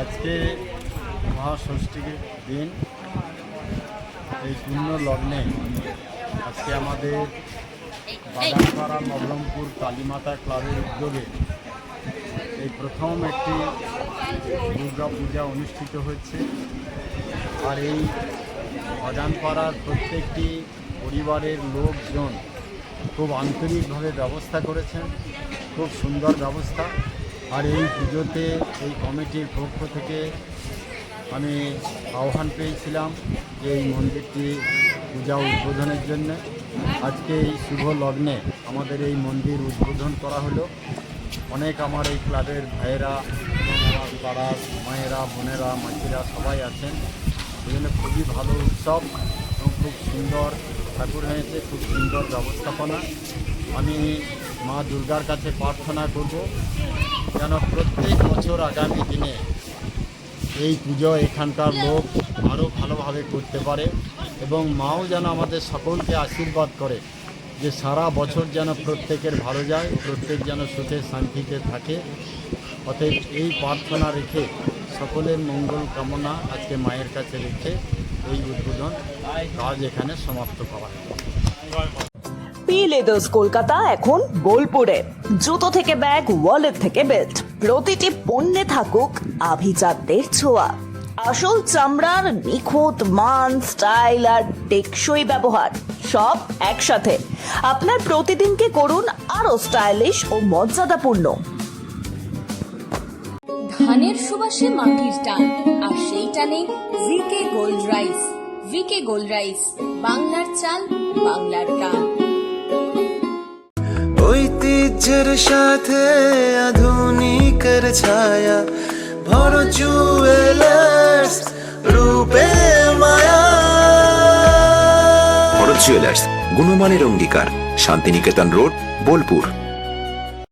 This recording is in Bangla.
আজকে মহাষষ্ঠীর দিন। এই পূর্ণ লগ্নে আজকে আমাদের বাগানপাড়া নবরঙ্গপুর কালীমাতা ক্লাবের উদ্যোগে এই প্রথম একটি দুর্গা পূজা অনুষ্ঠিত হচ্ছে আর এই বাগানপাড়ার প্রত্যেকটি পরিবারের লোকজন খুব আন্তরিকভাবে ব্যবস্থা করেছেন। খুব সুন্দর ব্যবস্থা। আর এই পুজোতে এই কমিটির পক্ষ থেকে আমি আহ্বান পেয়েছিলাম যে এই মন্দিরটি পূজা উদ্বোধনের জন্য। আজকে এই শুভ লগ্নে আমাদের এই মন্দির উদ্বোধন করা হলো। অনেক আমার এই ক্লাবের ভাইয়েরা পাড়ার মায়েরা, বোনেরা, মাসিরা সবাই আছেন। সেজন্য খুবই ভালো উৎসব এবং খুব সুন্দর ঠাকুর হয়েছে, খুব সুন্দর ব্যবস্থাপনা। আমি মা দুর্গার কাছে প্রার্থনা করব যেন প্রত্যেক বছর আগামী দিনে এই পুজো এখানকার লোক আরও ভালোভাবে করতে পারে এবং মাও যেন আমাদের সকলকে আশীর্বাদ করে যে সারা বছর যেন প্রত্যেকের ভালো যায়, প্রত্যেক যেন সুখে শান্তিতে থাকে। অতএব এই প্রার্থনা রেখে সকলের মঙ্গল কামনা আজকে মায়ের কাছে রেখে এই উদ্বোধন কাজ এখানে সমাপ্ত করা পি লেদার্স কলকাতা এখন বোলপুরে। জুতো থেকে ব্যাগ ওয়ালেট থেকে বেল্ট প্রতিটি পণ্যে থাকুক আভিজাতদের ছোঁয়া। আসল চামড়ার নিখুঁত মান স্টাইল আর টেকসই ব্যবহার, সব একসাথে। আপনার প্রতিদিনকে করুন আরও স্টাইলিশ ও মর্যাদাপূর্ণ। ধানের সুবাসে মাটির টান, আর সেই টানে VK gold rice VK gold rice বাংলার চাল, বাংলার গান। ঐতিহ্যের সাথে আধুনিকের ছায়া ভর জুয়েলার্স রূপে মায়া ভরত জুয়েলার্স গুণমানের অঙ্গীকার শান্তিনিকেতন রোড বোলপুর